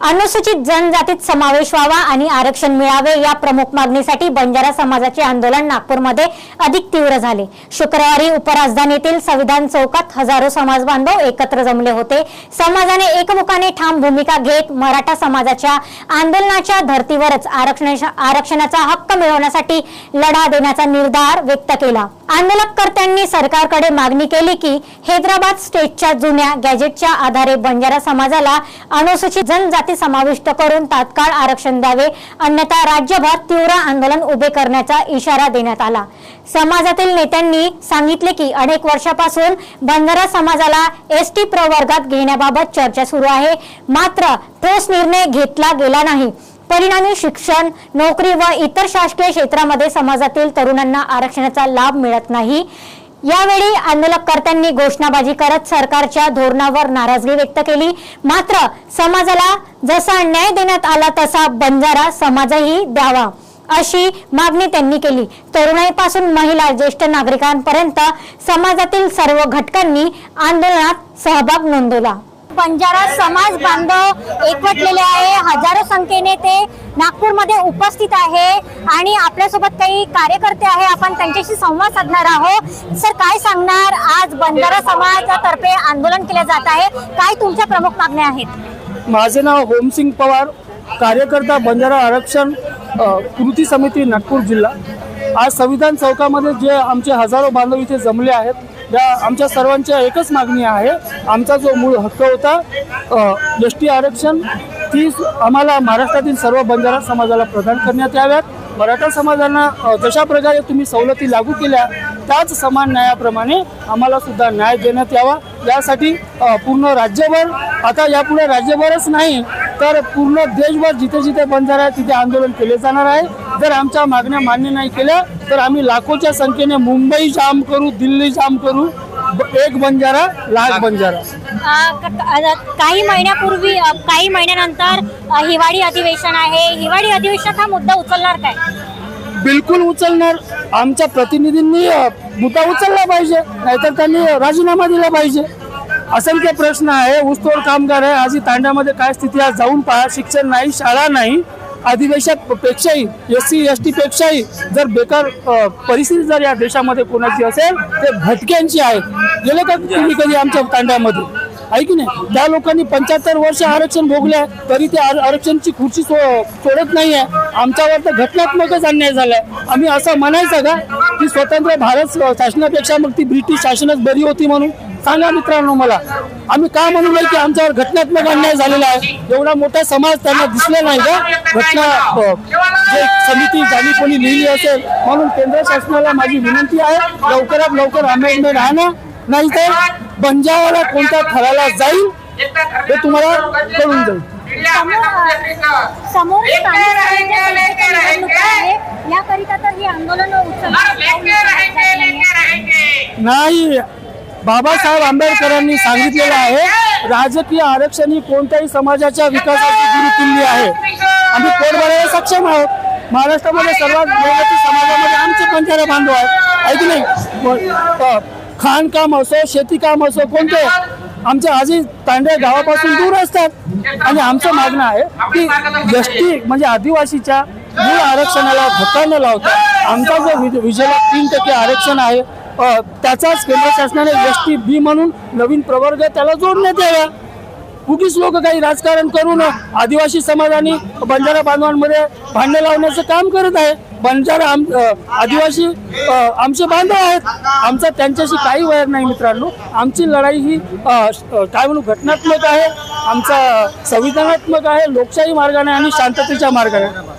अनुसूचित जनजातीत समावेश व्हावा आणि आरक्षण मिळावे या प्रमुख मागणीसाठी बंजारा समाजाचे आंदोलन नागपूरमध्ये अधिक तीव्र झाले. शुक्रवारी उपराजधानीतील संविधान चौकात हजारो समाज बांधव एकत्र जमले होते. समाजाने एकमुखाने ठाम भूमिका घेत मराठा समाजाच्या आंदोलनाच्या धर्तीवरच आरक्षणाचा हक्क मिळवण्यासाठी लढा देण्याचा निर्धार व्यक्त केला. आंदोलनकर्त्यांनी सरकारकडे मागणी केली की हैदराबाद स्टेटच्या जुन्या गॅजेटच्या आधारे बंजारा समाजाला अनुसूचित जनजाती समाविष्ट करून तात्काळ आरक्षण द्यावे अन्यथा राज्यभर तीव्र आंदोलन उभे करण्याचा इशारा देण्यात आला. समाजातील नेत्यांनी सांगितले की अनेक वर्षापासून बंजारा समाजाला एस टी प्रवर्गात घेण्याबाबत चर्चा सुरू आहे मात्र ठोस निर्णय घेतला गेला नाही. परिणामी शिक्षण नोकरी व इतर शासकीय क्षेत्रामध्ये समाजातील तरुणांना आरक्षणाचा लाभ मिळत नाही. यावेळी आंदोलनकर्त्यांनी घोषणाबाजी करत सरकारच्या धोरणावर नाराजगी व्यक्त केली. मात्र समाजाला जसा न्याय देण्यात आला तसा बंजारा समाजही द्यावा अशी मागणी त्यांनी केली. तरुणाईपासून महिला ज्येष्ठ नागरिकांपर्यंत समाजातील सर्व घटकांनी आंदोलनात सहभाग नोंदवला. बंजारा समाज बांधव एकवटलेले आहे. हजारो संख्येने ते नागपूरमध्ये उपस्थित आहे आणि आपल्यासोबत काही कार्यकर्ते आहे. आपण त्यांच्याशी संवाद साधणार आहोत. सर काय सांगणार? आज बंजारा समाजातर्फे आंदोलन केले जात आहे. काय तुमच्या प्रमुख मागण्या आहेत? माझे नाव होमसिंग पवार कार्यकर्ता बंजारा आरक्षण कृती समिती नागपूर जिल्हा. आज संविधान चौकामध्ये जे आमचे हजारो बांधव इथे जमले आहेत या आमच्या सर्वांच्या एकच मागणी आहे. आमचा जो मूळ हक्क होता एस टी आरक्षण ती आम्हाला महाराष्ट्रातील सर्व बंजारा समाजाला प्रदान करण्यात याव्यात. मराठा समाजांना जशा प्रकारे तुम्ही सवलती लागू केल्या त्याच समान न्यायाप्रमाणे आम्हाला सुद्धा न्याय देण्यात यावा. यासाठी पूर्ण राज्यभर आता यापुढे राज्यभरच नाही तर पूर्ण देशभर जिथे जिथे बंजारा आहे तिथे आंदोलन केले जाणार आहे. जर आमच्या मागण्या मान्य नाही केल्या तर आम्ही लाखोच्या संख्येने मुंबई जाम करू दिल्ली जाम करू. एक बंजारा लाख बंजारा. काही महिन्यापूर्वी काही महिन्यानंतर हिवाळी अधिवेशन आहे. हिवाळी अधिवेशनात हा मुद्दा उचलणार काय? बिलकुल उचलणार. आमच्या प्रतिनिधींनी मुद्दा उचलला पाहिजे. नाहीतर त्यांनी राजीनामा दिला पाहिजे. असंख्य प्रश्न आहे. ऊसतोड कामगार आहे. आजही तांड्यामध्ये काय स्थिती आहे? जाऊन पहा. शिक्षण नाही शाळा नाही. अधिवेशक पेक्षाही एस सी एस टी पेक्षाही जर बेकार परिस्थिती जर या देशामध्ये कोणाची असेल ते भटक्यांची आहे. गेले का तुम्ही कधी आमच्या तांड्यामध्ये? आहे की नाही? त्या लोकांनी पंच्याहत्तर वर्ष आरक्षण भोगले आहे, तरी ते आरक्षणची खुर्ची सो सोडत नाही आहे. आमच्यावर तर घटनात्मकच अन्याय झालाय. आम्ही असं म्हणायचं का? की स्वतंत्र भारत शासनापेक्षा मग ती ब्रिटिश शासनच बरी होती म्हणून. सांगा मित्रांनो मला. आम्ही का म्हणू नये की आमच्यावर घटनात्मक अन्याय झालेला आहे? एवढा मोठा समाज त्यांना दिसला नाही का? घटना जे समिती ज्यांनी कोणी लिहिली असेल म्हणून केंद्र शासनाला माझी विनंती आहे लवकरात लवकर अमेंडमेंट आणा नाही तर बंजाराला कोणत्या थराला जाईल हे तुम्हाला कळून जाईल. समोर याकरिता तर हे आंदोलन नाही बाबासाहेब आंबेडकरांनी सांगितलेलं आहे राजकीय आरक्षण ही कोणत्याही समाजाच्या विकासाची गुरुकिल्ली आहे. आम्ही पोट भरायला सक्षम आहोत. महाराष्ट्रामध्ये सर्वात मेहनती समाजामध्ये आमचे पंचायत बांधव आहेत आहे नाही? खाणकाम असो शेतीकाम असो कोणते आमच्या आजी तांडे गावापासून दूर असतात. आणि आमचं मागणं आहे की एस टी म्हणजे आदिवासीच्या मूळ आरक्षणाला धक्का न लावता आमचा जो विज- तीन टक्के आरक्षण आहे त्याचाच केंद्र शासनाने एस टी बी म्हणून नवीन प्रवर्ग त्याला जोडण्यात यावा. उगीच लोक काही राजकारण करून आदिवासी समाजाने बंजारा बांधवांमध्ये भांडण लावण्याचं काम करत आहे. बंजारा आम आदिवासी आमचे बांधव आहेत. आमचा त्यांच्याशी काही वैर नाही मित्रांनो. आमची लढाई ही काय म्हणू घटनात्मक आहे. आमचा संविधानात्मक आहे. लोकशाही मार्गाने आणि शांततेच्या मार्गाने.